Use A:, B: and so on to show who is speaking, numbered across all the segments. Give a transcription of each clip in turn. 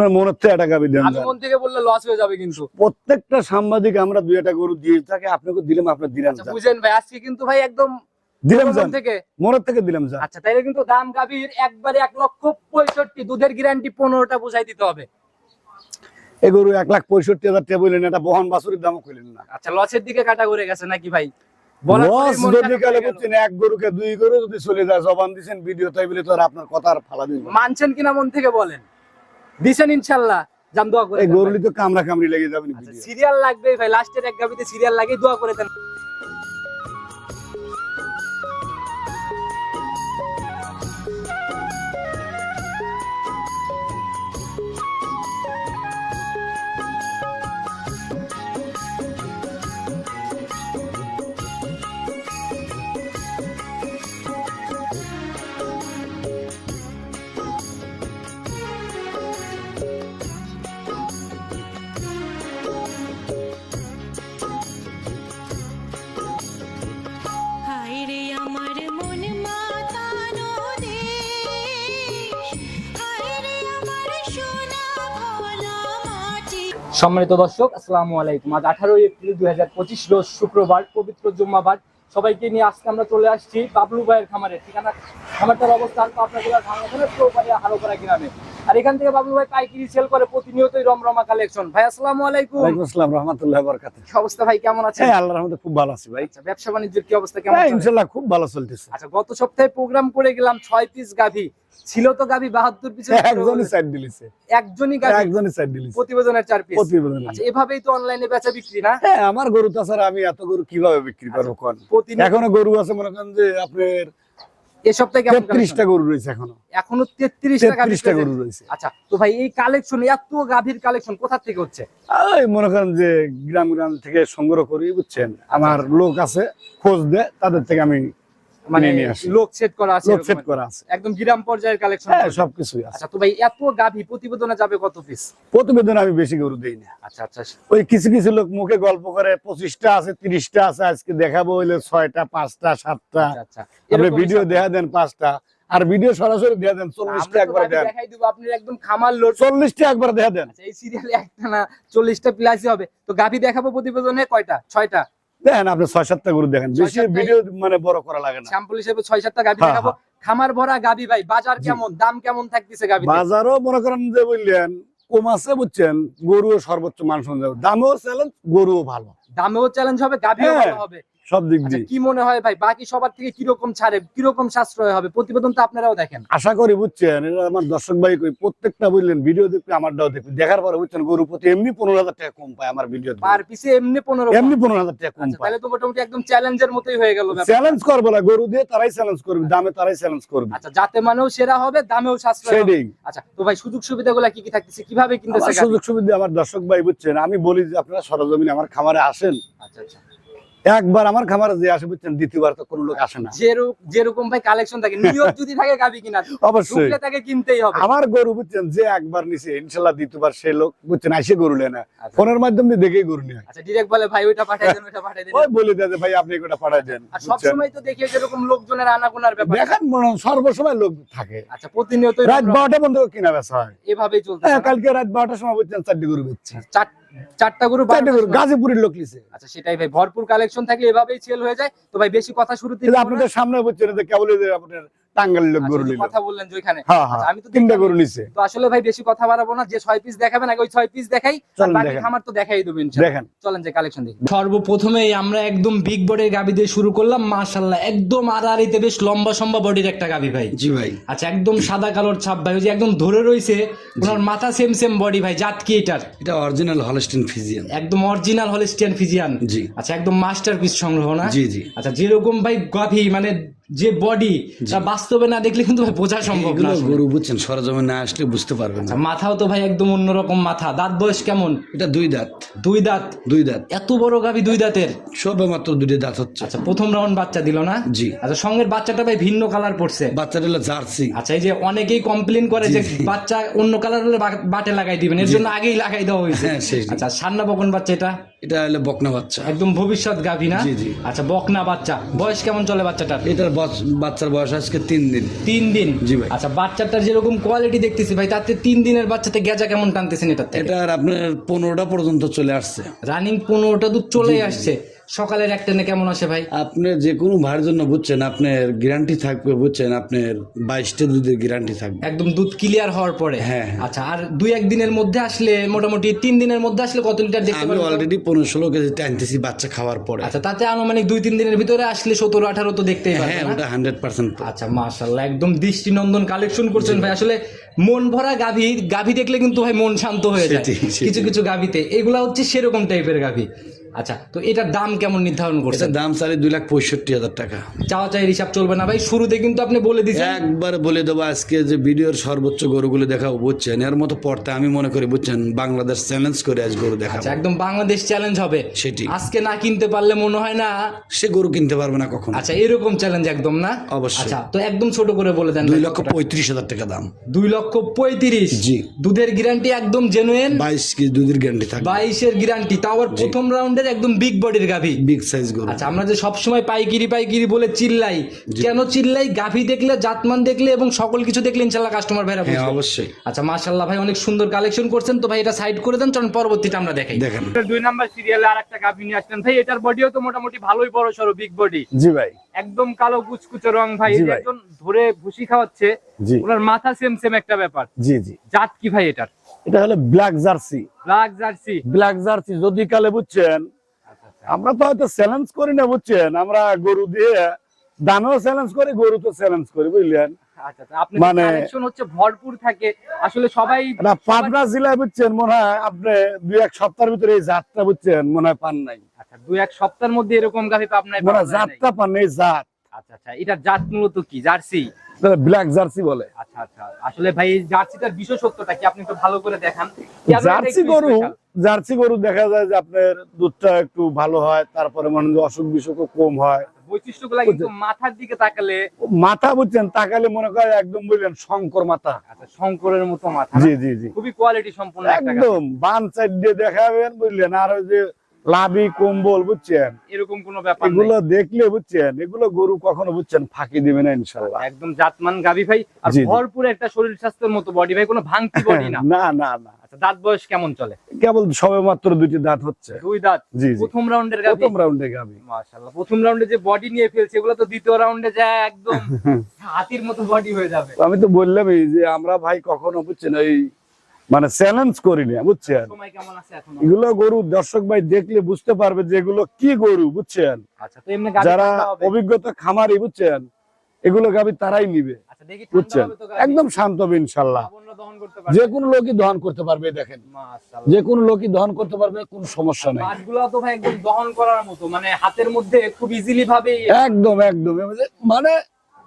A: আপনার মনের থেকে একটা গাবি দেন
B: আমি মন থেকে বললে লস হয়ে যাবে কিন্তু।
A: প্রত্যেকটা সাংবাদিক আমরা দুই একটা গরু দিয়ে থাকে আপনাকে দিলাম আপনার দিলাম
B: আচ্ছা বুঝেন ভাই আজকে কিন্তু ভাই একদম
A: দিলাম
B: মন
A: যান।
B: থেকে।
A: মনের থেকে দিলাম যান।
B: আচ্ছা তাইলে কিন্তু দাম গাভীর একবারে এক লক্ষ পঁয়ষট্টি দুধের গ্যারান্টি পনেরোটা বুঝাই দিতে হবে।
A: এই গরু এক লাখ পঁয়ষট্টি হাজার টাকা বললেন এটা বহন বাছুরের দামও কইলেন না।
B: আচ্ছা লসের দিকে কাটা ঘুরে গেছে নাকি ভাই? বলার
A: লস
B: পরেই মন
A: যদি
B: খারাপ
A: গেলে
B: গেল।
A: বুঝছেন এক গরুকে দুই গরু যদি চলে যায় জবান দিচ্ছেন ভিডিও তাই বলে তো আর আপনার কথা আর ফালা দিন।
B: মানছেন কিনা মন থেকে বলেন? দিছেন ইনশাল্লাহ। জাম দোয়া করে
A: এই গরুলি তো কামড়া কামড়ি লেগে যাবেন
B: আচ্ছা সিরিয়াল লাগবে ভাই লাস্টের এক গাবিতে সিরিয়াল লাগে দোয়া করে দেন। সম্মানিত দর্শক, আসসালামু আলাইকুম। আজ আঠারোই এপ্রিল দুই হাজার পঁচিশ রোজ শুক্রবার, পবিত্র জুম্মাবার সবাইকে নিয়ে আজকে আমরা চলে আসছি বাবলু ভাইয়ের খামারে। ঠিকানা, খামারটার অবস্থান পাবনা জেলার ভাঙাখানের হারোপাড়া গ্রামে। আর এখান থেকে বাবলু ভাই পাইকারি সেল করে প্রতিনিয়তই রমরমা কালেকশন ভাই আসসালামু আলাইকুম।
A: ওয়ালাইকুম আসসালাম রহমতুল্লাহ বরকাত
B: কি অবস্থা ভাই কেমন আছেন?
A: হ্যাঁ আল্লাহর রহমতে খুব ভালো আছি ভাই।
B: আচ্ছা ব্যবসা বাণিজ্যের কি অবস্থা কেমন চলে?
A: ইনশাল্লাহ খুব ভালো চলতেছে।
B: আচ্ছা গত সপ্তাহে প্রোগ্রাম করে গেলাম ছয় পিস গাভি। ছিল তো গাভি বাহাত্তর পিস
A: একজনই সাইড দিলিছে।
B: একজনই গাভি।
A: একজনই সাইড দিলিছে।
B: প্রতিবেদনের চার পিস
A: প্রতিবেদন
B: আচ্ছা এভাবেই তো অনলাইনে বেচা বিক্রি না?
A: হ্যাঁ আমার গরু তো তাছাড়া আমি এত গরু কীভাবে বিক্রি করব কোন?
B: প্রতিনিয়ত
A: এখনও গরু আছে মনে করেন যে আপনার
B: সপ্তাহে কেমন?
A: গরু রয়েছে এখনও।
B: এখনও তেত্রিশটা গাভি
A: তেত্রিশটা গরু রয়েছে।
B: আচ্ছা তো ভাই এই কালেকশন এত গাভীর কালেকশন কোথা থেকে হচ্ছে?
A: মনে করেন যে গ্রাম গ্রাম থেকে সংগ্রহ করি বুঝছেন? আমার লোক আছে খোঁজ দেয় তাদের থেকে আমি
B: মানে
A: কিনে নিয়ে আসি।
B: লোক সেট করা আছে
A: লোক সেট করা আছে।
B: একদম গ্রাম পর্যায়ের কালেকশন
A: হ্যাঁ সবকিছুই আছে।
B: আচ্ছা তো ভাই এত গাভী প্রতিবেদনে যাবে কত পিস
A: প্রতিবেদন আমি বেশি গরু দেই না
B: আচ্ছা আচ্ছা।
A: ওই কিছু কিছু লোক মুখে গল্প করে পঁচিশটা আছে তিরিশটা আছে আজকে দেখাবো হইলে ছয়টা পাঁচটা সাতটা।
B: আচ্ছা
A: আপনি ভিডিও দেখা দেন আর ভিডিও সরাসরি দেখা দেন চল্লিশটা একবার দেন।
B: দেখাই দিব আপনি একদম খামার লোড।
A: চল্লিশটা একবার দেখা দেন।
B: এই সিরিয়ালে একটা না চল্লিশটা প্লাসই হবে। তো গাভী দেখাবো প্রতিবেদনে কয়টা? ছয়টা?
A: দেখেন আপনি ছয় সাতটা গরু দেখেন বেশি ভিডিও মানে বড় করা লাগে না।
B: স্যাম্পল হিসেবে ছয় সাতটা গাভী দেখাবো। খামার ভরা গাভী ভাই বাজার কেমন দাম কেমন থাকতেছে গাভী
A: বাজারও মনে করেন যে বললেন কম আছে বুঝছেন গরুও সর্বোচ্চ মান শুনে যাবে দামেও চ্যালেঞ্জ গরুও ভালো।
B: দামেও চ্যালেঞ্জ হবে গাভীও
A: হ্যাঁ।
B: ভালো হবে।
A: সব দিক
B: আচ্ছা
A: দিয়ে।
B: কি মনে হয় ভাই বাকি সবার থেকে কীরকম ছাড়ে কীরকম সাশ্রয় হবে? প্রতিবেদন তো আপনারাও দেখেন।
A: আশা করি বুঝছেন এটা আমার দর্শক ভাই কই প্রত্যেকটা বললেন ভিডিও দেখবে আমারটাও দেখবে। দেখার পরে বুঝছেন গরু প্রতি এমনি পনেরো হাজার টাকা কম পায় আমার ভিডিও
B: পার পিসে এমনি পনেরো
A: এমনি পনেরো হাজার টাকা কম
B: আচ্ছা
A: পায়।
B: তাহলে তো মোটামুটি একদম চ্যালেঞ্জের মতোই হয়ে গেল
A: চ্যালেঞ্জ করব না গরু দিয়ে তারাই চ্যালেঞ্জ করবে দামে তারাই চ্যালেঞ্জ করবে।
B: আচ্ছা যাতে মানেও সেরা হবে দামেও সাশ্রয়
A: সেটাই
B: আচ্ছা তো ভাই সুযোগ সুবিধাগুলো কি কি থাকতেছে? কীভাবে কিনতেছে
A: সুযোগ সুবিধা আমার দর্শক ভাই বুঝছেন আমি বলি যে আপনারা সরজমিনে আমার খামারে আসেন।
B: আচ্ছা আচ্ছা।
A: একবার আমার খামারে যে আসে বুঝছেন দ্বিতীয়বার তো কোনো লোক আসে না।
B: যেরকম ভাই কালেকশন থাকে নিয়ত যদি থাকে গাবি কিনা
A: অবশ্যই।
B: তাকে কিনতেই হবে।
A: আমার গরু বুঝছেন যে একবার নিছে ইনশাল্লাহ দ্বিতীয়বার সে লোক বুঝছেন আইসে গরু নেয় না।
B: আচ্ছা।
A: ফোনের মাধ্যমে দেখেই গরু নেয়।
B: আচ্ছা ডিরেক্ট বলে ভাই ওইটা পাঠাই দেন ওইটা পাঠাই দেন।
A: ওই বলে দেয় ভাই আপনি এটা পাঠাই দেন
B: আর সব সময় তো দেখি যেরকম লোকজনের আনাগোনার ব্যাপার।
A: দেখেন মনে সর্বসময় লোক থাকে।
B: আচ্ছা প্রতিনিয়ত
A: রাত বারোটা বন্ধ কিনা বেচা হয়।
B: এভাবেই চলতে
A: হ্যাঁ, কালকে রাত বারোটার সময় বুঝছেন চারটি গরু বেচছি।
B: চারটা গরু
A: চারটি গরু গাজীপুরের লোক লিছে
B: আচ্ছা সেটাই ভাই ভরপুর কালেকশন থাকলে এভাবেই সেল হয়ে যায়। তো ভাই বেশি কথা শুরুতে
A: থেকে আপনাদের সামনে বলছেন যে কেবল আপনার টাঙ্গালের গরু নিল।
B: আচ্ছা, কথা বললেন যে ওইখানে।
A: হ্যাঁ হ্যাঁ
B: আচ্ছা, আমি তো
A: তিনটা গরু নিছে।
B: তো আসলে ভাই বেশি কথা বাড়াবো না যে পিস দেখাবেন আগে ওই ছয় পিস দেখাই বাকি
A: দেখেন।
B: তো দেখাই দেবেন
A: দেখেন।
B: চলেন যে কালেকশন দেখি।
C: সর্বপ্রথমেই আমরা একদম বিগ বডির গাবি দিয়ে শুরু করলাম মাশাল্লাহ একদম আড়াআড়িতে বেশ লম্বা সম্বা বডির একটা গাবি ভাই।
D: জি ভাই।
C: আচ্ছা একদম সাদা কালোর ছাপ ভাই ওই যে একদম ধরে রয়েছে ওনার মাথা সেম সেম বডি ভাই জাত কি এটার?
D: এটা অরিজিনাল হলস্টিন ফিজিয়ান
C: একদম অরিজিনাল হলিস্টিয়ান ফিজিয়ান
D: জি।
C: আচ্ছা একদম মাস্টার পিস সংগ্রহ না?
D: জি জি।
C: আচ্ছা যেরকম ভাই গাভি মানে যে বডি তা বাস্তবে না দেখলে কিন্তু ভাই বোঝা সম্ভব না আসলে।
D: গরু বুঝছেন সরজমে না আসলে বুঝতে পারবেন না।
C: আচ্ছা, মাথাও তো ভাই একদম অন্যরকম মাথা। দাঁত বয়স কেমন?
D: এটা দুই দাঁত।
C: দুই দাঁত?
D: দুই দাঁত।
C: এত বড় গাভি দুই দাঁতের?
D: সবে মাত্র দুটি দাঁত হচ্ছে।
C: আচ্ছা প্রথম রাউন্ড বাচ্চা দিল না?
D: জি।
C: আচ্ছা সঙ্গের বাচ্চাটা ভাই ভিন্ন কালার পড়ছে
D: বাচ্চাটা হলো জার্সি।
C: আচ্ছা এই যে অনেকেই কমপ্লেন করে যে বাচ্চা অন্য কালার হলে বা- বাটে লাগাই দিবেন। এর জন্য আগেই লাগাই দেওয়া হয়েছে।
D: হ্যাঁ, সেই-
C: আচ্ছা সান্না বকন বাচ্চা এটা?
D: এটা হলো বকনা বাচ্চা।
C: একদম ভবিষ্যৎ গাভী না?
D: জি, জি।
C: আচ্ছা বকনা বাচ্চা। বয়স কেমন চলে বাচ্চাটার?
D: এটার বছ- বাচ্চার বয়স আজকে তিন দিন।
C: তিন দিন?
D: জি ভাই।
C: আচ্ছা বাচ্চাটার যেরকম কোয়ালিটি দেখতেছি ভাই তাতে তিন দিনের বাচ্চাতে গেজা কেমন টানতেছেন এটাতে এটা
D: এটার আপনার পনেরোটা পর্যন্ত চলে আসছে।
C: রানিং পনেরোটা দুধ চলে আসছে। সকালের এক টেনে কেমন আসে ভাই?
D: আপনি যে কোনো ভাইয়ের জন্য বুঝছেন আপনার গ্যারান্টি থাকবে বুঝছেন আপনার বাইশটা দুধের গ্যারান্টি থাকবে।
C: একদম দুধ ক্লিয়ার হওয়ার পরে?
D: হ্যাঁ, হ্যাঁ।
C: আচ্ছা আর দুই এক দিনের মধ্যে আসলে মোটামুটি তিন দিনের মধ্যে আসলে কত লিটার দেখতে
D: আমি অলরেডি পনেরো ষোলো কেজি টানতেছি বাচ্চা খাওয়ার পরে।
C: আচ্ছা তাতে আনুমানিক দুই তিন দিনের ভিতরে আসলে সতেরো আঠারো তো দেখতেই পারবে
D: হ্যাঁ ওটা হান্ড্রেড পার্সেন্ট
C: আচ্ছা মাশাল্লাহ একদম দৃষ্টিনন্দন কালেকশন করছেন ভাই। আসলে মন ভরা গাভী গাভী দেখলে কিন্তু ভাই মন শান্ত হয়ে যায়। কিছু কিছু গাভীতে এগুলা হচ্ছে সেরকম টাইপের গাভী। আচ্ছা তো এটার দাম কেমন নির্ধারণ
D: এটার দাম চালে দুই লাখ পঁয়ষট্টি হাজার টাকা।
C: চাওয়া চাই হিসাব চলবে না ভাই শুরুতে কিন্তু আপনি বলে দিচ্ছেন
D: একবার বলে দেবো আজকে যে ভিডিওর সর্বোচ্চ গরুগুলো দেখাবো বুঝছেন? এর মতো পড়তে আমি মনে করি বুঝছেন? বাংলাদেশ চ্যালেঞ্জ করে আজ গরু দেখাবো।
C: আচ্ছা একদম বাংলাদেশ চ্যালেঞ্জ হবে।
D: সেটি।
C: আজকে না কিনতে পারলে মনে হয় না
D: সে গরু কিনতে পারবে না কখন।
C: আচ্ছা এরকম চ্যালেঞ্জ একদম না?
D: অবশ্যই।
C: আচ্ছা তো একদম ছোট করে বলে দেন
D: দুই লক্ষ পঁয়ত্রিশ হাজার টাকা দাম।
C: দুই লক্ষ পঁয়ত্রিশ?
D: জি।
C: দুধের গ্যারান্টি একদম জেনুইন
D: বাইশ দুধের গ্যারান্টি থাকবে।
C: বাইশের গ্যারান্টি তাও প্রথম রাউন্ডের একদম বিগ বডির গাভী।
D: বিগ সাইজ গরু।
C: আচ্ছা আমরা যে সবসময় পাইকিরি পাইকিরি বলে চিল্লাই কেন চিল্লাই? গাভী দেখলে জাতমান দেখলে এবং সকল কিছু দেখলে ইনশাল্লাহ কাস্টমার ভাইরা
D: হ্যাঁ
C: বুঝবে।
D: অবশ্যই।
C: আচ্ছা মাশাল্লাহ ভাই অনেক সুন্দর কালেকশন করছেন। তো ভাই এটা সাইড করে দেন চলুন পরবর্তীটা আমরা দেখাই।
D: দেখেন।
B: দুই নাম্বার সিরিয়ালে আর একটা গাভী নিয়ে আসলেন ভাই এটার বডিও তো মোটামুটি ভালোই বড় সরো বিগ বডি
A: জি ভাই।
B: একদম কালো কুচকুচে রং ভাই। একজন ধরে ভুসি খাওয়াচ্ছে।
A: জি।
B: ওনার মাথা সেম সেম একটা ব্যাপার।
A: জি জি।
B: জাত কি ভাই এটার?
A: এটা হলো black jersey
B: black jersey
A: black jersey যদি কালে বুঝছেন আমরা তো হয়তো চ্যালেঞ্জ করি না বুঝছেন? আমরা গরু দিয়ে দামেও চ্যালেঞ্জ করি গরু তো চ্যালেঞ্জ করি বুঝলেন?
B: আচ্ছা আচ্ছা
A: মানে-
B: হচ্ছে ভরপুর থাকে। আসলে সবাই
A: এটা পাবনা জেলায় বুঝছেন মনে হয় আপনি দুই এক সপ্তাহের ভিতরে এই জাতটা বুঝছেন মনে হয় পান নাই।
B: আচ্ছা দুই এক সপ্তাহের মধ্যে এরকম গাভী পাবনায় পাওয়া
A: জাতটা পান নাই, জাত।
B: আচ্ছা আচ্ছা এটার জাত মূলত কি? জার্সি?
A: ব্ল্যাক জার্সি বলে।
B: আচ্ছা আচ্ছা। আসলে ভাই জার্সিটার বিশেষত্বটা কি? আপনি একটু ভালো করে দেখান।
A: জার্সি গরু জার্সি গরু দেখা যায় যে আপনার দুধটা একটু ভালো হয় তারপরে মনে হয় অসুখ বিসুখও কম হয়।
B: বৈশিষ্ট্যগুলা কিন্তু মাথার দিকে তাকালে
A: মাথা বুঝছেন তাকালে মনে করে একদম বুঝলেন শঙ্কর মাথা।
B: আচ্ছা শঙ্করের মতো মাথা
A: জি জি জি।
B: খুবই কোয়ালিটি সম্পূর্ণ
A: একদম বান সাইড দিয়ে দেখাবেন বুঝলেন আর ওই যে লাভি কম্বল বুঝছেন?
B: এরকম কোনো ব্যাপার
A: এগুলো দেখলে বুঝছেন এগুলো গরু কখনো বুঝছেন ফাঁকি দিবে না ইনশাল্লাহ।
B: একদম জাতমান গাভী ভাই আর। ভরপুর একটা শরীর স্বাস্থ্যের মতো বডি ভাই কোনো ভাঙতি বডি না।
A: না না না।
B: আচ্ছা দাঁত বয়স কেমন চলে?
A: কেবল সবে মাত্র দুইটি দাঁত হচ্ছে।
B: দুই দাঁত?
A: জি
B: প্রথম রাউন্ডের গাভী
A: প্রথম রাউন্ডে গাবি।
B: মাশাআল্লাহ প্রথম রাউন্ডে যে বডি নিয়ে ফেলছে এগুলো তো দ্বিতীয় রাউন্ডে যায় একদম হাতির মতো বডি হয়ে যাবে।
A: আমি তো বললামই যে আমরা ভাই কখনো বুঝছেন ওই মানে চ্যালেঞ্জ করি না বুঝছেন? এগুলো গরু দর্শক ভাই দেখলে বুঝতে পারবে যে এগুলো কি গরু বুঝছেন?
B: আচ্ছা
A: যারা অভিজ্ঞতা খামারি বুঝছেন? এগুলো গাবি তারাই নিবে
B: আচ্ছা
A: বুঝছেন? একদম শান্ত হবে ইনশাল্লাহ। যে কোনো লোকই দহন করতে পারবে দেখেন। যে কোনো লোকই দহন করতে পারবে কোনো সমস্যা নেই।
B: তো ভাই একদম দহন করার মতো মানে হাতের মধ্যে খুব ইজিলি ভাবে
A: একদম একদম। মানে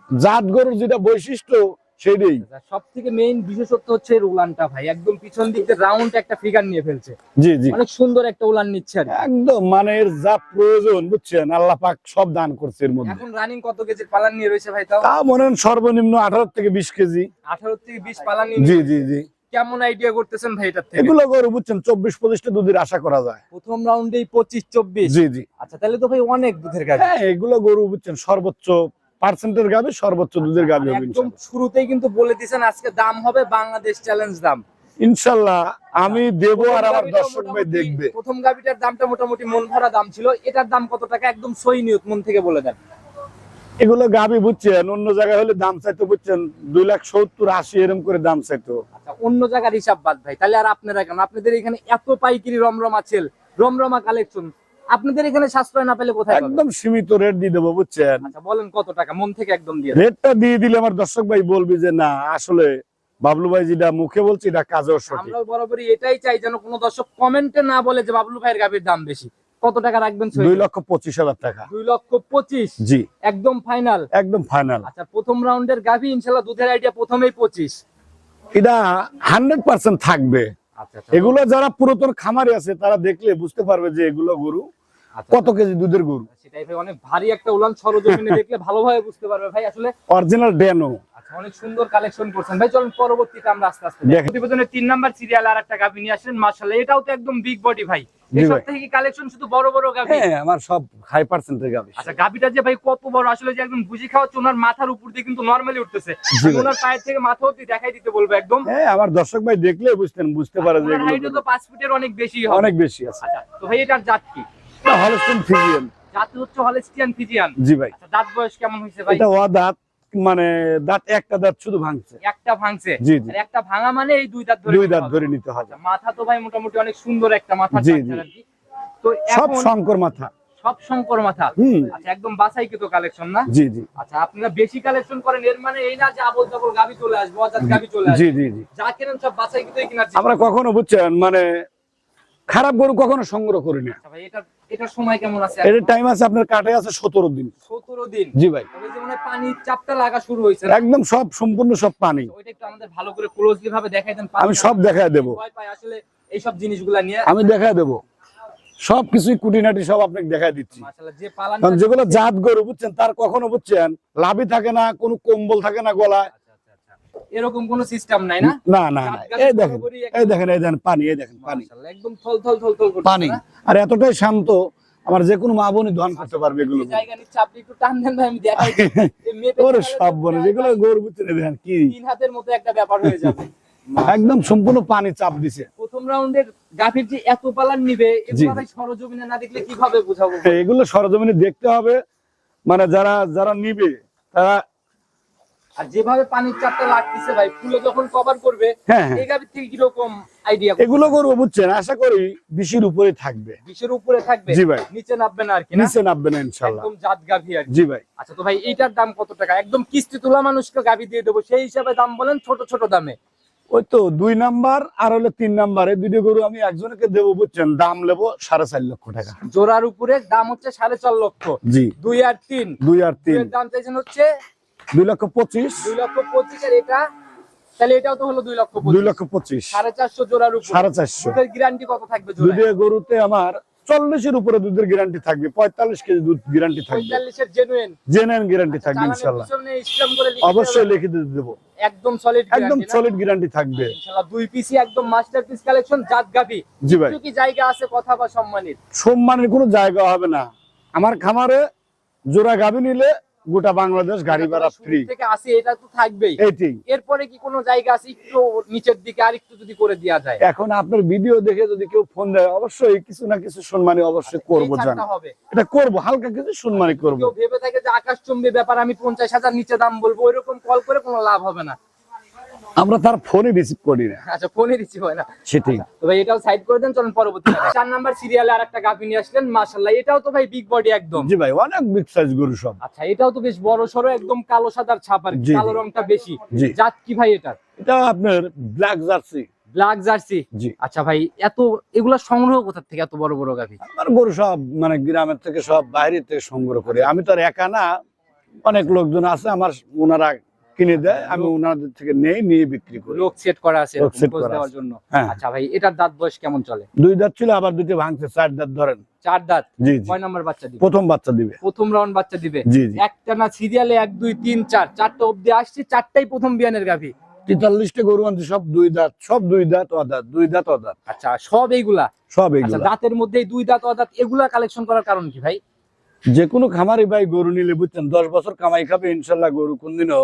A: জাত গরুর যেটা বৈশিষ্ট্য সেটাই।
B: সব থেকে মেইন বিশেষত্ব হচ্ছে উলানটা ভাই। একদম পিছন দিক দিয়ে রাউন্ড একটা ফিগার নিয়ে ফেলছে।
A: জি জি।
B: অনেক সুন্দর একটা উলান নিচ্ছে আর
A: একদম মানে এর যা প্রয়োজন বুঝছেন? আল্লাহ পাক সব দান করছে এর মধ্যে।
B: এখন রানিং কত কেজির পালান নিয়ে রয়েছে ভাই তাও?
A: তা মনে সর্বনিম্ন আঠারো থেকে বিশ কেজি।
B: আঠারো থেকে বিশ পালান নিয়ে
A: জি জি জি।
B: কেমন আইডিয়া করতেছেন ভাই এটার থেকে?
A: এগুলো গরু বুঝছেন? চব্বিশ পঁচিশটা দুধের আশা করা যায়।
B: প্রথম রাউন্ডেই পঁচিশ চব্বিশ।
A: জি জি।
B: আচ্ছা তাহলে তো ভাই অনেক দুধের গাড়ি।
A: হ্যাঁ এগুলো গরু বুঝছেন? সর্বোচ্চ পার্সেন্টের গাবে সর্বোচ্চ দুধের গাবে হবে
B: একদম শুরুতেই কিন্তু বলে দিয়েছেন আজকে দাম হবে বাংলাদেশ চ্যালেঞ্জ দাম।
A: ইনশাল্লাহ আমি দেব আর আমার দর্শক ভাই দেখবে।
B: প্রথম গাভিটার দামটা মোটামুটি মন ভরা দাম ছিল এটার দাম কত টাকা একদম সই নিয়ত মন থেকে বলে দেন।
A: এগুলো গাবি বুঝছেন অন্য জায়গায় হলে দাম চাইতো বুঝছেন দুই লাখ সত্তর আশি এরকম করে দাম চাইতো।
B: আচ্ছা অন্য জায়গার হিসাব বাদ ভাই তাহলে আর আপনারা কেন? আপনাদের এখানে এত পাইকারি রমরমা ছেল রমরমা কালেকশন আপনাদের এখানে সাশ্রয় না পেলে কোথায়
A: একদম সীমিত রেট দিয়ে দেবো বুঝছেন?
B: আচ্ছা বলেন কত টাকা? মন থেকে একদম দিয়ে
A: রেটটা দিয়ে দিলে আমার দর্শক ভাই বলবি যে না আসলে বাবলু ভাই যেটা মুখে বলছি এটা কাজেও সঠিক।
B: আমরাও বরাবরই এটাই চাই যেন কোনো দর্শক কমেন্টে না বলে যে বাবলু ভাইয়ের গাভীর দাম বেশি। কত টাকা রাখবেন?
A: দুই লক্ষ পঁচিশ হাজার টাকা।
B: দুই লক্ষ পঁচিশ?
A: জি।
B: একদম ফাইনাল
A: একদম ফাইনাল
B: আচ্ছা প্রথম রাউন্ডের গাভী ইনশাল্লাহ দুধের আইডিয়া প্রথমেই পঁচিশ।
A: এটা হান্ড্রেড পার্সেন্ট থাকবে। এগুলো যারা পুরাতন খামারে আছে তারা দেখলে বুঝতে পারবে যে এগুলো গরু
B: আচ্ছা,
A: কত কেজি দুধের গরু।
B: সেটাই ভাই অনেক ভারী একটা উলান সরজমিনে দেখলে ভালোভাবে বুঝতে পারবে। ভাই আসলে
A: অরিজিনাল ডেনো
B: আচ্ছা অনেক সুন্দর কালেকশন করছেন। ভাই চলুন পরবর্তীতে আমরা আস্তে আস্তে প্রতিবেদনের তিন নাম্বার সিরিয়াল আর একটা গাভী নিয়ে আসলেন মার্শাল্লাহ এটাও তো একদম বিগ বডি ভাই
A: হ্যাঁ আমার সব হাই পার্সেন্টের গাবি
B: আচ্ছা গাভিটা যে ভাই কত বড় আসলে যে একদম বুঝি খাওয়াচ্ছে ওনার মাথার উপর দিয়ে কিন্তু নর্মালি উঠতেছে। ওনার পায়ের থেকে মাথা অব্দি দেখাই দিতে বলব একদম।
A: হ্যাঁ আমার দর্শক ভাই দেখলে বুঝতেন বুঝতে পারে যে
B: তো ফিটের অনেক বেশি
A: অনেক বেশি আছে।
B: আচ্ছা তো ভাই এটার জাত কি?
A: হলস্টেন ফিজিয়ান
B: জাত হচ্ছে হলেস্টিয়ান ফিজিয়ান
A: জি ভাই।
B: আচ্ছা দাঁত বয়স কেমন হয়েছে ভাই?
A: এটা ওয়া দাঁত। মানে দাঁত একটা দাঁত শুধু ভাঙছে।
B: একটা ভাঙছে।
A: জি, জি।
B: একটা ভাঙা মানে এই দুই দাঁত ধরে
A: দুই দাঁত ধরে নিতে হবে।
B: আচ্ছা, মাথা তো ভাই মোটামুটি অনেক সুন্দর একটা মাথা
A: জি, জি।
B: তো
A: সব শঙ্কর মাথা।
B: সব শঙ্কর মাথা। আচ্ছা একদম কালেকশন না?
A: জি জি।
B: আচ্ছা আপনারা বেশি কালেকশন করেন এর মানে এই না যে আবল তাবল গাবি চলে আসবে অজাত গাবি চলে আসবে।
A: জি জি।
B: যা কেনেন সব বাছাই কিন্তু কিনার চেষ্টা
A: আমরা কখনো বুঝছেন মানে খারাপ গরু কখনো সংগ্রহ করি না।
B: আচ্ছা ভাই এটা এটার সময় কেমন আছে
A: এর টাইম আছে আপনার কাটে আছে সতেরো দিন।
B: সতেরো দিন?
A: জি ভাই।
B: তবে যে মনে পানির চাপটা লাগা শুরু
A: একদম সব সম্পূর্ণ সব পানি।
B: ওইটা একটু আমাদের ভালো করে ক্লোজলি ভাবে দেখাই দেন
A: আমি সব দেখায় দেব।
B: আসলে এইসব জিনিসগুলা নিয়ে।
A: আমি দেখায় দেব। সব কিছুই কুটিনাটি সব আপনাকে দেখায় দিচ্ছি।
B: মাশাআল্লাহ যে পালান
A: যেগুলো জাত গরু বুঝছেন তার কখনো বুঝছেন লাভই থাকে না কোনো কম্বল থাকে না গলায়।
B: এরকম কোনো সিস্টেম নাই না?
A: না না এই দেখেন এই দেখেন এই দেখেন পানি এই দেখেন পানি।
B: একদম থল থল থল থল
A: পানি। আর এতটাই শান্ত আমার যে কোনো মা বোনই দহন করতে পারবে এগুলো।
B: এই জায়গা নিচ্ছে আপনি একটু টান দেন ভাই আমি দেখাই
A: ওরে সব বনে গরু দেখেন কি।
B: তিন হাতের মতো একটা ব্যাপার হয়ে যাবে।
A: একদম সম্পূর্ণ পানি চাপ দিছে।
B: প্রথম রাউন্ডের গাভীর যে এত পালান নিবে এগুলো সরজমিনে না দেখলে কীভাবে বুঝাবো?
A: এগুলো সরজমিনে দেখতে হবে। মানে যারা যারা নিবে তারা
B: আর যেভাবে পানির চাপটা লাগতেছে ভাই ফুলে যখন কভার করবে
A: হ্যাঁ, হ্যাঁ।
B: এই গাভীর থেকে কীরকম আইডিয়া
A: এগুলো গরু বুঝছেন? আশা করি বিশির উপরে থাকবে।
B: বিশের উপরে থাকবে?
A: জি ভাই।
B: নিচে নামবে না আর কি
A: নিচে নামবে না ইনশাল্লাহ।
B: একদম জাত গাভী আর
A: জি ভাই।
B: আচ্ছা তো ভাই এইটার দাম কত টাকা? একদম কিস্তি তোলা মানুষকে গাভী দিয়ে দেবো সেই হিসাবে দাম বলেন ছোট ছোট দামে।
A: ওই তো দুই নাম্বার আর হলো তিন নাম্বার। দুটো গরু আমি একজনকে দেবো বুঝছেন? দাম নেব সাড়ে চার লক্ষ টাকা।
B: জোড়ার উপরে দাম হচ্ছে সাড়ে চার লক্ষ।
A: জি।
B: দুই আর তিন।
A: দুই আর তিন।
B: দাম চাইছেন হচ্ছে
A: দুই লক্ষ পঁচিশ।
B: দুই লক্ষ পঁচিশ আর এটা তাহলে এটাও তো হলো দুই লক্ষ
A: দুই লক্ষ পঁচিশ।
B: সাড়ে চারশো জোড়ার উপর।
A: সাড়ে চারশো।
B: গ্যারান্টি কত থাকবে
A: দুধের গরুতে আমার চল্লিশের উপরে দুধের গ্যারান্টি থাকবে পঁয়তাল্লিশ কেজি দুধ গ্যারান্টি থাকবে।
B: জেনুইন
A: জেনুইন গ্যারান্টি থাকবে ইনশাল্লাহ। অবশ্যই লিখে দেবো।
B: একদম সলিড
A: একদম সলিড গ্যারান্টি থাকবে।
B: ইনশাআল্লাহ দুই পিসি একদম মাস্টারপিস কালেকশন জাত গাভি
A: জি ভাই।
B: কি জায়গা আছে কথা বা সম্মানিত
A: সম্মানের কোনো জায়গা হবে না। আমার খামারে জোড়া গাবি নিলে গোটা বাংলাদেশ গাড়ি ভাড়া ফ্রি
B: থেকে আসি এটা তো থাকবেই। এরপরে কি কোনো জায়গা আছে একটু নিচের দিকে আর একটু যদি করে দেওয়া যায়?
A: এখন আপনার ভিডিও দেখে যদি কেউ ফোন দেয় অবশ্যই কিছু না কিছু সম্মানী অবশ্যই করব
B: এই
A: জান। এটা করব হালকা কিছু সম্মানী করব
B: কেউ ভেবে থাকে যে আকাশ আকাশচুম্বী ব্যাপার আমি পঞ্চাশ হাজার নিচে দাম বলব এরকম কল করে কোনো লাভ হবে না।
A: আমরা তার ফোনে রিসিভ করি না।
B: আচ্ছা ফোনে রিসিভ হয় না।
A: সেটাই।
B: তো ভাই এটাও সাইড করে দেন চলুন পরবর্তী চার নাম্বার সিরিয়ালে আর একটা গাভি নিয়ে আসলেন মাশাল্লাহ এটাও তো ভাই বিগ বডি একদম।
A: জি ভাই অনেক বিগ সাইজ গরু সব।
B: আচ্ছা এটাও তো বেশ বড় সড়ো একদম কালো সাদার ছাপ আর। কালো রংটা বেশি। জাত কি ভাই এটা
A: এটা আপনার ব্ল্যাক জার্সি
B: ব্ল্যাক জার্সি
A: জি।
B: আচ্ছা ভাই এত এগুলা সংগ্রহ কোথা থেকে এত বড় বড় গাভি?
A: আমার গরু সব মানে গ্রামের থেকে সব বাইরে থেকে সংগ্রহ করি। আমি তো আর একা না অনেক লোকজন আছে আমার ওনারা কিনে দেয় আমি ওনাদের থেকে নেই নিয়ে বিক্রি করি।
B: লোক সেট করা আছে
A: লোক
B: এরকম
A: set
B: খোঁজ
A: করা
B: দেওয়ার
A: আছে।
B: জন্য।
A: হ্যাঁ।
B: আচ্ছা ভাই এটার দাঁত বয়স কেমন চলে?
A: দুই দাঁত ছিল আবার দুটো ভাঙছে চার দাঁত ধরেন।
B: চার দাঁত?
A: জি
B: কয় নাম্বার বাচ্চা দিবে?
A: প্রথম বাচ্চা দিবে।
B: প্রথম রাউন্ড বাচ্চা দিবে?
A: জি জি।
B: একটা না সিরিয়ালে এক দুই তিন চার? চারটা অব্দি আসছে চারটাই প্রথম বিয়ানের গাভি।
A: তেতাল্লিশটা গরু আনছি সব দুই দাঁত সব দুই দাঁত অদাঁত দুই দাঁত অদাঁত।
B: আচ্ছা সব এইগুলা?
A: সব
B: আচ্ছা
A: এইগুলা
B: দাঁতের মধ্যে দুই দাঁত অদাঁত এগুলা কালেকশন করার কারণ কি ভাই?
A: যে কোনো খামারি ভাই গরু নিলে বুঝছেন দশ বছর কামাই খাবে ইনশাল্লাহ গরু কোনদিনও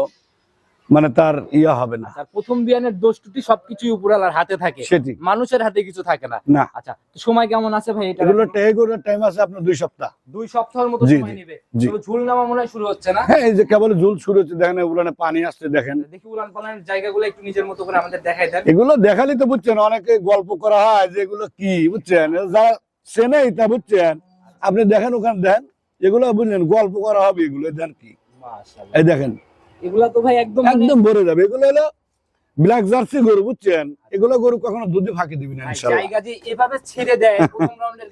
A: মানে তার ইয়া হবে না।
B: প্রথম বিয়ানের দোষ টুটি সবকিছুই উপরালার হাতে থাকে।
A: সেটি।
B: মানুষের হাতে কিছু থাকে না।
A: না।
B: আচ্ছা সময় কেমন আছে ভাই? এটা
A: এগুলো টে টাইম আছে আপনার দুই সপ্তাহ।
B: দুই সপ্তাহের মতো সময় নেবে। তবে ঝুল নামা মনে হয় শুরু হচ্ছে না?
A: হ্যাঁ এই যে কেবল ঝুল শুরু হচ্ছে দেখেন উলানে পানি আসছে দেখেন।
B: দেখি উলান পালানের জায়গাগুলো একটু নিজের মতো করে আমাদের দেখাই দেন।
A: এগুলো দেখালি তো বুঝছেন অনেকে গল্প করা হয় যে এগুলো কি বুঝছেন? যারা চেনেই তা বুঝছেন। আপনি দেখেন ওখানে দেন এগুলো বুঝলেন গল্প করা হবে এগুলো দেন কি? এই দেখেন।
B: এগুলা তো ভাই একদম মানে-
A: একদম ভরে যাবে। এগুলো হলো ব্ল্যাক জার্সি গরু বুঝছেন? এগুলো গরু কখনো দুধে ফাঁকি দিবি না
B: জায়গা যে এভাবে ছেড়ে দেয় প্রথম রাউন্ডের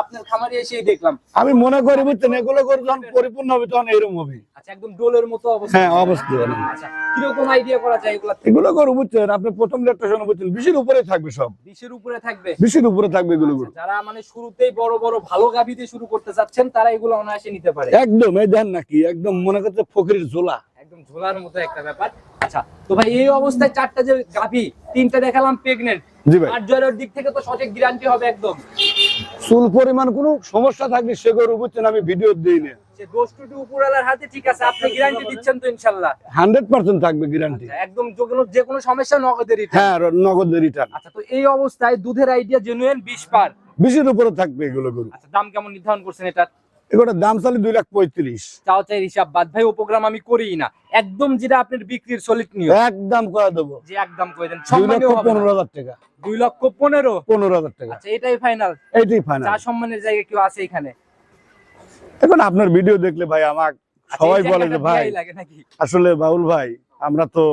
B: আপনার খামারে এসেই দেখলাম।
A: আমি মনে করি বুঝছেন? এগুলো গরু যখন পরিপূর্ণ হবে তখন এরকম হবে।
B: আচ্ছা একদম ডোলের মতো অবস্থা।
A: হ্যাঁ অবশ্যই
B: আচ্ছা কীরকম আইডিয়া করা যায় এগুলা
A: এগুলো গরু বুঝছেন? আপনি প্রথম লেটটা শুনে বুঝছেন বিশের উপরে থাকবে সব।
B: বিশের উপরে থাকবে?
A: বিশের উপরে থাকবে এগুলো গরু।
B: যারা মানে শুরুতেই বড় বড় ভালো দিয়ে শুরু করতে চাচ্ছেন তারা এগুলো অনায়াসে নিতে পারে।
A: একদম এই দেন নাকি একদম মনে করছে ফকিরের ঝোলা।
B: একদম ঝোলার মতো একটা ব্যাপার। আচ্ছা তো ভাই এই অবস্থায় চারটা যে গাভী তিনটা দেখালাম প্রেগনেন্ট
A: জি ভাই।
B: আর জয়ের দিক থেকে তো সঠিক গ্যারান্টি হবে একদম।
A: চুল পরিমাণ কোনো সমস্যা থাকলে সে গরু বুঝছেন আমি ভিডিও দিই না।
B: যে দোষ টুটি উপরালার হাতে ঠিক আছে আপনি গ্যারান্টি দিচ্ছেন তো ইনশাল্লাহ।
A: হান্ড্রেড পার্সেন্ট থাকবে গ্যারান্টি
B: আচ্ছা, একদম যে কোনো সমস্যা নগদের return।
A: হ্যাঁ নগদ রিটার্ন
B: আচ্ছা তো এই অবস্থায় দুধের আইডিয়া জেনুইন বিশ পার।
A: বিশের উপরে থাকবে এগুলো গরু।
B: আচ্ছা দাম কেমন নির্ধারণ করছেন এটার?
A: এগুলোর দাম চালি দুই লাখ পঁয়ত্রিশ।
B: চাও চাই হিসাব বাদ। ভাই উপগ্রাম আমি করিই না। একদম যেটা আপনার বিক্রির সলিড নিয়ে
A: একদম করে দেবো।
B: যে একদম করে দেন।
A: দুই লক্ষ পনেরো হাজার টাকা।
B: দুই লক্ষ পনেরো?
A: পনেরো হাজার টাকা।
B: আচ্ছা এটাই ফাইনাল
A: এইটাই ফাইনাল
B: চা সম্মানের জায়গা কেউ আছে এখানে?
A: এখন আপনার ভিডিও দেখলে ভাই আমার
B: আচ্ছা,
A: সবাই বলে যে ভাই
B: নাকি?
A: আসলে বাউল ভাই আমরা তো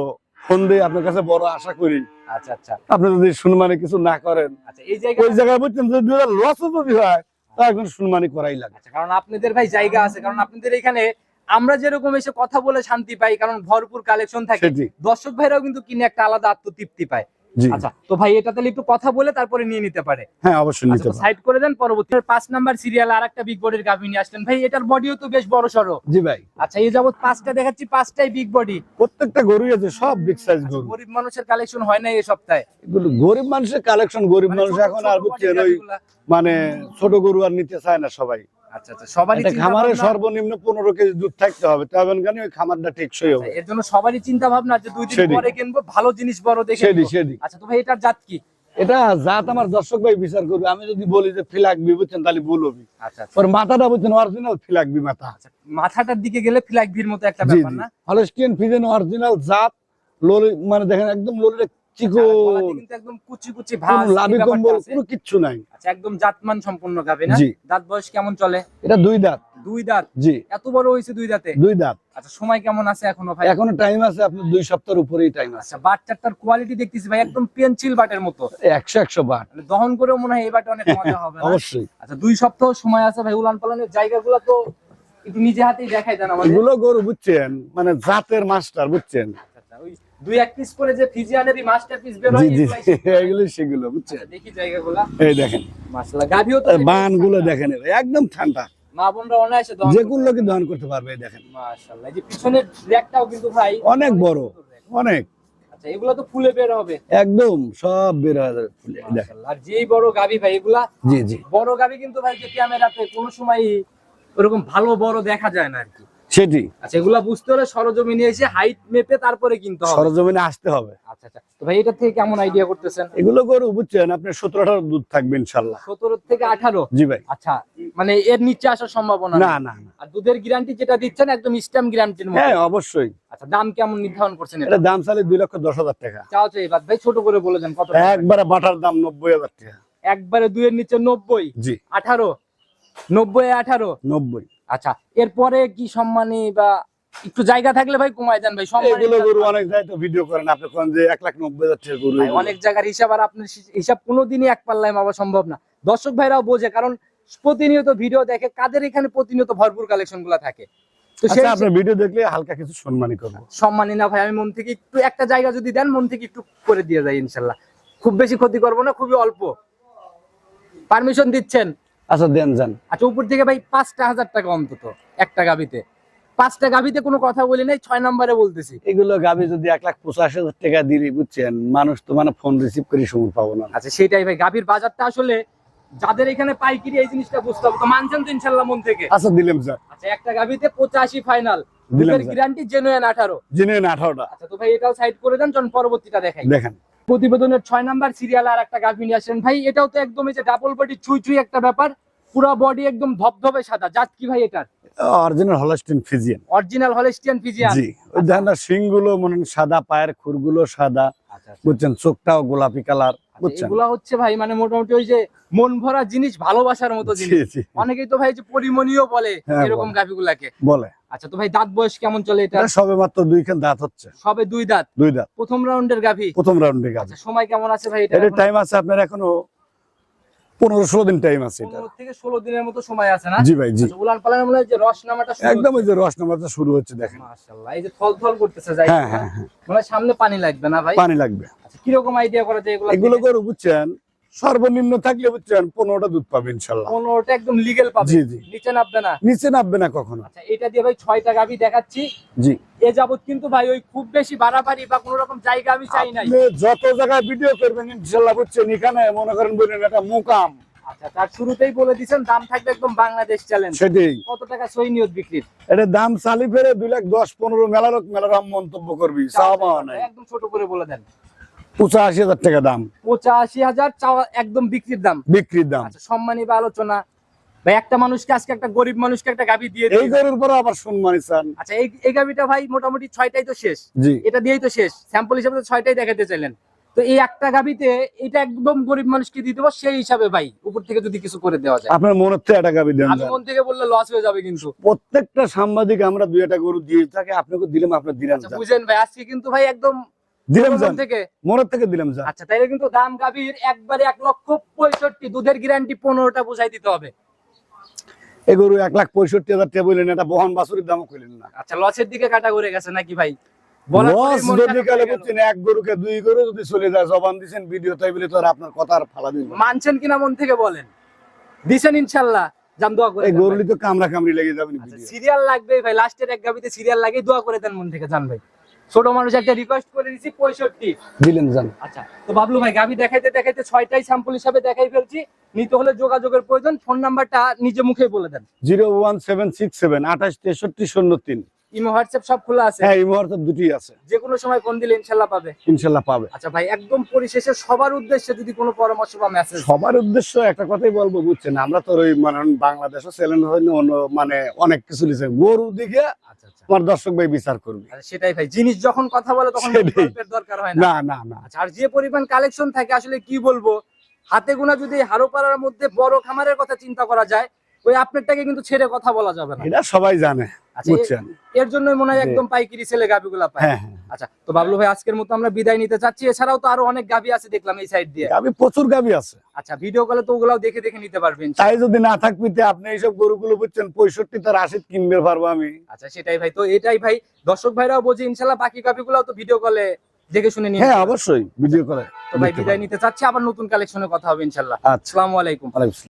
A: ফোন দিয়ে আপনার কাছে বড় আশা করি।
B: আচ্ছা আচ্ছা।
A: আপনি যদি সুনমানি কিছু না করেন
B: আচ্ছা এই জায়গা
A: ওই জায়গায় বুঝছেন দুই হাজার লস যদি হয় তা এখন সুনমানি করাই লাগে।
B: আচ্ছা কারণ আপনাদের ভাই জায়গা আছে কারণ আপনাদের এখানে আমরা যেরকম এসে কথা বলে শান্তি পাই কারণ ভরপুর কালেকশন থাকে দর্শক ভাইরাও কিন্তু কিনে একটা আলাদা আত্মতৃপ্তি পায়। আচ্ছা তো ভাই এটা তাহলে একটু কথা বলে তারপরে নিয়ে নিতে পারে।
A: হ্যাঁ অবশ্যই নিতে
B: আচ্ছা
A: পারেন
B: সাইড করে দেন পরবর্তী পাঁচ নাম্বার সিরিয়াল আর একটা বিগ বডির গাভী নিয়ে আসলেন। ভাই এটার বডিও তো বেশ বড় সড়ো।
A: জি ভাই।
B: আচ্ছা এই যাবত পাঁচটা দেখাচ্ছি পাঁচটাই বিগ বডি
A: প্রত্যেকটা গরুই আছে সব বিগ সাইজ গরু।
B: গরিব মানুষের কালেকশন হয় না এই সপ্তাহে?
A: এগুলো গরিব মানুষের কালেকশন গরিব
B: মানে
A: মানুষ এখন আর বুঝছেন ওই মানে ছোট গরু আর নিতে চায় না সবাই।
B: আচ্ছা আচ্ছা সবারই
A: খামারে সর্বনিম্ন পনেরো কেজি দুধ থাকতে হবে। তবে কেন ওই খামারটা টেকসই হবে।
B: এর জন্য সবারই চিন্তা ভাবনা যে দুই দিন পরে কিনবো ভালো জিনিস বড় দেখে
A: সেদি
B: নিবো।
A: সেদি
B: আচ্ছা তো ভাই এটার জাত কি?
A: এটা জাত আমার দর্শক ভাই বিচার করবে। আমি যদি বলি যে ফিলাকবি বুঝছেন তাহলে ভুল হবি। ওর মাথাটা বুঝছেন অরিজিনাল ফিলাকবি মাথা।
B: মাথাটার দিকে গেলে ফ্ল্যাগ মতো একটা ব্যাপার না?
A: হলস্টিয়ান ফিজেন অরিজিনাল জাত লোলি মানে দেখেন একদম
B: গলাতে
A: চিকন
B: একদম কুচি কুচি
A: কোনো লাভি কম্বল কোনো কিচ্ছু নাই।
B: আচ্ছা একদম জাতমান সম্পূর্ণ গাবে না? দাঁত বয়স কেমন চলে?
A: এটা দুই দাঁত।
B: দুই দাঁত?
A: জি।
B: এত বড় হয়েছে দুই দাঁতে?
A: দুই দাঁত।
B: আচ্ছা সময় কেমন আছে এখনও ভাই?
A: এখনও টাইম আছে আপনার দুই সপ্তাহের উপরেই টাইম আছে।
B: আচ্ছা বাচ্চাটার কোয়ালিটি দেখতেছি ভাই একদম পেন্সিল বাটের মতো। মানে দহন করেও মনে হয় এই বাটে অনেক মজা হবে
A: অবশ্যই।
B: আচ্ছা দুই সপ্তাহ সময় আছে ভাই উলান পালানের জায়গাগুলো তো একটু নিজে হাতেই দেখাই দেন আমাদের।
A: এগুলো গরু বুঝছেন মানে জাতের মাস্টার বুঝছেন।
B: আচ্ছা, আচ্ছা, দুই এক পিস করে যে ফিজিয়ানেরই মাস্টারপিস বের হয়।
A: এগুলো সেগুলো বুঝছেন?
B: আচ্ছা, দেখি জায়গাগুলা।
A: এই দেখেন।
B: মাশাআল্লাহ গাভিও তো
A: বানগুলো দেখেন একদম ঠান্ডা।
B: মা বোনরা অনায়াসে দহন
A: যে কোন লোকে দহন করতে পারবে দেখেন।
B: মাশাআল্লাহ যে পিছনের র্যাকটাও কিন্তু ভাই
A: অনেক বড় অনেক।
B: আচ্ছা এগুলো তো ফুলে বের হবে।
A: একদম সব বের হয়ে যাবে ফুলে, দেখেন।
B: আর যেই বড় গাভি ভাই এগুলা
A: জি জি।
B: বড় গাভি কিন্তু ভাই যে ক্যামেরাতে কোনো সময় ওরকম ভালো বড় দেখা যায় না আর কি।
A: সেটি।
B: আচ্ছা এগুলা বুঝতে হলে সরজমিনে এসে হাইট মেপে তারপরে কিনতে হবে।
A: সরজমিনে আসতে হবে।
B: আচ্ছা আচ্ছা। তো ভাই এটা থেকে কেমন আইডিয়া করতেছেন?
A: এগুলো গরু বুঝছেন আপনি সতেরো আঠারো দুধ থাকবে ইনশাল্লাহ।
B: সতেরো থেকে আঠারো?
A: জি ভাই।
B: আচ্ছা মানে এর নিচে আসার সম্ভাবনা
A: না না
B: আর দুধের গ্যারান্টি যেটা দিচ্ছেন একদম স্ট্যাম্প গ্যারান্টির মতো।
A: হ্যাঁ অবশ্যই।
B: আচ্ছা দাম কেমন নির্ধারণ করছেন এটা
A: দাম চালে দুই লক্ষ দশ হাজার টাকা।
B: চাও চাই বাদ ভাই ছোট করে বলে দেন কত?
A: একবারে বাটার দাম নব্বই হাজার টাকা।
B: একবারে দুইয়ের নিচে নব্বই?
A: জি।
B: আঠারো? নব্বই আঠারো?
A: নব্বই।
B: আচ্ছা এরপরে কি সম্মানী বা একটু জায়গা থাকলে ভাই কমাই দেন ভাই সম্মানী
A: এগুলো গরু অনেক জায়গায় তো ভিডিও করেন আপনি কোন যে এক লাখ নব্বই হাজার টাকা গরু
B: ভাই, অনেক জায়গার হিসাব আর আপনার হিসাব কোনোদিনই এক পাল্লায় মাপা সম্ভব না। দর্শক ভাইরাও বোঝে কারণ প্রতিনিয়ত ভিডিও দেখে কাদের এখানে প্রতিনিয়ত ভরপুর কালেকশনগুলা থাকে। তো
A: আচ্ছা আপনার ভিডিও দেখলে হালকা কিছু সম্মানই করব।
B: সম্মানী না ভাই আমি মন থেকে একটু একটা জায়গা যদি দেন মন থেকে একটু করে দিয়ে যাই ইনশাল্লাহ। খুব বেশি ক্ষতি করব না খুবই অল্প। পারমিশন দিচ্ছেন।
A: আচ্ছা দেন যান।
B: আচ্ছা উপর থেকে ভাই পাঁচটা হাজার টাকা অন্তত একটা গাবিতে পাঁচটা গাবিতে কোনো কথা বলি নাই ছয় নম্বরে বলতেছি।
A: এগুলো গাবি যদি এক লাখ পঁচাশি হাজার টাকা দিলি বুঝছেন মানুষ তো মানে ফোন রিসিভ করে সময় পাবো না।
B: আচ্ছা সেটাই ভাই গাভীর বাজারটা আসলে যাদের এখানে পাইকারি এই জিনিসটা বুঝতে হবে তো মানছেন তো ইনশাল্লাহ মন থেকে?
A: আচ্ছা দিলাম স্যার
B: আচ্ছা একটা গাভীতে পঁচাশি ফাইনাল। গ্যারান্টি জেনুইন আঠারো।
A: জেনে আঠারোটা।
B: আচ্ছা তো ভাই এটাও সাইড করে দেন চলুন পরবর্তীটা দেখাই।
A: দেখেন।
B: প্রতিবেদনের ছয় নাম্বার সিরিয়াল আর একটা গাভী নিয়ে আসেন। ভাই এটাও তো একদম এই যে ডাবল বডি চুই চুই একটা ব্যাপার পুরো বডি একদম ধবধবে সাদা। জাত কি ভাই এটার?
A: Original holstein friesian
B: original holstein friesian
A: জি ওই শিংগুলো মনে সাদা পায়ের খুরগুলো সাদা
B: আচ্ছা
A: বুঝছেন? চোখটাও গোলাপি কালার
B: এগুলা হচ্ছে ভাই মানে মোটামুটি ওই যে মন ভরা জিনিস ভালোবাসার মতো জিনিস। অনেকেই তো ভাই যে পরিমনিও বলে
A: হ্যাঁ,
B: এরকম গাভিগুলাকে
A: বলে।
B: আচ্ছা তো ভাই দাঁত বয়স কেমন চলে এটা
A: সবে মাত্র দুইখান দাঁত হচ্ছে।
B: সবে দুই দাঁত?
A: দুই দাঁত।
B: প্রথম রাউন্ডের গাভি
A: প্রথম রাউন্ডের গাছ
B: আচ্ছা সময় কেমন আছে ভাই এটা
A: টাইম আছে আপনার এখনও পনেরো ষোলো দিন টাইম আছে
B: থেকে ষোলো দিনের মতো সময় আছে না?
A: জি ভাই জি।
B: আচ্ছা, উলান মনে যে রস নামাটা শুরু
A: একদম ওই যে রস নামাটা শুরু হচ্ছে দেখেন।
B: মাশাআল্লাহ এই যে থল থল করতেছে যাই
A: হ্যাঁ হ্যাঁ হ্যাঁ।
B: মানে সামনে পানি লাগবে না ভাই?
A: পানি লাগবে।
B: আচ্ছা কীরকম আইডিয়া করা যায় এগুলো
A: এগুলো গরু বুঝছেন সর্বনিম্ন থাকলে বুঝছেন পনেরোটা দুধ পাবে ইনশাল্লাহ।
B: পনেরোটা একদম লিগেল পাবে।
A: জি, জি।
B: নিচে নামবে না।
A: নিচে নামবে না কখনো।
B: আচ্ছা এটা দিয়ে ভাই ছয়টা গাভি দেখাচ্ছি।
A: জি।
B: এ যাবত কিন্তু ভাই ওই খুব বেশি বাড়াবাড়ি বা কোনো রকম জায়গা আমি চাই নাই।
A: আপনি যত জায়গায় ভিডিও করবেন ইনশাল্লাহ বুঝছেন এখানে মনে করেন বললেন এটা মুকাম।
B: আচ্ছা তার শুরুতেই বলে দিচ্ছেন দাম থাকবে একদম বাংলাদেশ চ্যালেঞ্জ
A: সেটাই।
B: কত টাকা সই নিয়ত বিক্রির?
A: এটা দাম চালি ফেরে দুই লাখ দশ পনেরো মেলা লোক মেলা দাম মন্তব্য করবি
B: একদম ছোট করে বলে দেন।
A: পঁচাশি হাজার টাকা দাম।
B: পঁচাশি হাজার একদম বিক্রির দাম।
A: বিক্রির দাম।
B: আচ্ছা সম্মানী বা আলোচনা। ভাই একটা মানুষকে আজকে একটা গরিব মানুষকে একটা গাভি দিয়ে
A: এই গরুর পরে আবার সম্মানী চান।
B: আচ্ছা এই এই গাভিটা ভাই মোটামুটি ছয়টাই তো শেষ।
A: জি।
B: এটা দিয়েই তো শেষ। স্যাম্পল হিসেবে তো ছয়টাই দেখাতে চাইলেন। তো এই একটা গাভিতে এটা একদম গরিব মানুষকে দিয়ে দেবো সেই হিসাবে ভাই উপর থেকে যদি কিছু করে দেওয়া যায়।
A: আপনার মনের থেকে একটা গাবি দেন
B: আমি মন থেকে বললে লস হয়ে যাবে কিন্তু।
A: প্রত্যেকটা সাংবাদিক আমরা দুই একটা গরু দিয়ে থাকি আপনাকে দিলাম আপনার দিলাম
B: আচ্ছা বুঝেন ভাই আজকে কিন্তু ভাই একদম
A: দিলাম
B: থেকে?
A: মনের থেকে দিলাম যান
B: আচ্ছা তাইলে কিন্তু দাম গাভীর একবারে এক লক্ষ পঁয়ষট্টি দুধের গ্যারান্টি পনেরোটা বুঝাই দিতে হবে।
A: এই গরু এক লাখ পঁয়ষট্টি হাজার টাকা বললেন এটা বহন বাসুরির দামও কইলেন না।
B: আচ্ছা লসের দিকে কাটা করে গেছে নাকি ভাই? বলার পরেই
A: লস যদি
B: খারাপ
A: কালে
B: গেল।
A: বুঝছেন এক গরুকে দুই গরু যদি চলে যায় জবান দিচ্ছেন ভিডিও তাই বলে তো আপনার কথা আর ফালা দিন
B: মানছেন কিনা মন থেকে বলেন? দিছেন ইনশাল্লাহ। জাম দোয়া করে
A: এই গরুলি তো কামড়া কামড়ি লেগে যাবেন
B: আচ্ছা সিরিয়াল লাগবে ভাই লাস্টের এক গাবিতে সিরিয়াল লাগে দোয়া করে দেন মন থেকে জান ভাই। ছোট মানুষ একটা রিকোয়েস্ট করে দিছি পঁয়ষট্টি।
A: দিলেন যান
B: আচ্ছা তো বাবলু ভাই আমি দেখাইতে দেখাইতে ছয়টাই স্যাম্পল হিসাবে দেখাই ফেলছি। নিতে হলে যোগাযোগের প্রয়োজন ফোন নাম্বারটা নিজে মুখে বলে দেন।
A: Zero one seven six seven আঠাশ তেষট্টি শূন্য তিন।
B: ইমো হোয়াটসঅ্যাপ সব খোলা আছে?
A: হ্যাঁ মুহূর্তে দুটি আছে।
B: যে কোনো সময় ফোন দিলে ইনশাল্লাহ পাবে?
A: ইনশাল্লাহ পাবে।
B: আচ্ছা ভাই একদম পরিশেষে সবার উদ্দেশ্যে যদি কোনো পরামর্শ বা মেসেজ
A: সবার উদ্দেশ্য একটা কথাই বলব বুঝছেন? আমরা তো ওই মানে বাংলাদেশও চ্যালেঞ্জ হয়নি অন্য মানে অনেক কিছু লিখে। গরু দিকে
B: আচ্ছা আচ্ছা।
A: আমার দর্শক ভাই বিচার করবে।
B: সেটাই ভাই জিনিস যখন কথা বলে তখন দরকার হয় না।
A: না না না।
B: আচ্ছা আর যে পরিমাণ কালেকশন থাকে আসলে কি বলব? হাতে গোনা যদি হারোপাড়ার মধ্যে বড় খামারের কথা চিন্তা করা যায় ওই আপনারটাকে কিন্তু ছেড়ে কথা বলা যাবে না।
A: এটা সবাই জানে
B: আচ্ছা
A: বুঝছেন?
B: এর জন্যই মনে হয় একদম পাইকারি ছেলে গাবিগুলা পায়।
A: হ্যাঁ হ্যাঁ।
B: আচ্ছা তো বাবলু ভাই আজকের মতো আমরা বিদায় নিতে চাচ্ছি। এছাড়াও তো আরও অনেক গাবি আছে দেখলাম এই সাইড দিয়ে।
A: প্রচুর গাবি আছে।
B: আচ্ছা ভিডিও কলে তো ওগুলাও দেখে দেখে নিতে পারবেন
A: তাই যদি না থাকবিতে আপনি এইসব গরুগুলো বুঝছেন পঁয়ষট্টি তার আশি কিনবে পারব আমি।
B: আচ্ছা সেটাই ভাই। তো এটাই ভাই দর্শক ভাইরাও বোঝে ইনশাল্লাহ বাকি গাবিগুলাও তো ভিডিও কলে দেখে শুনে নিয়ে
A: হ্যাঁ অবশ্যই ভিডিও কলে
B: তো ভাই বিদায় নিতে চাচ্ছি আবার নতুন কালেকশনে কথা হবে ইনশাল্লাহ
A: আচ্ছা।
B: আসসালামু আলাইকুম।
A: আলাইকুম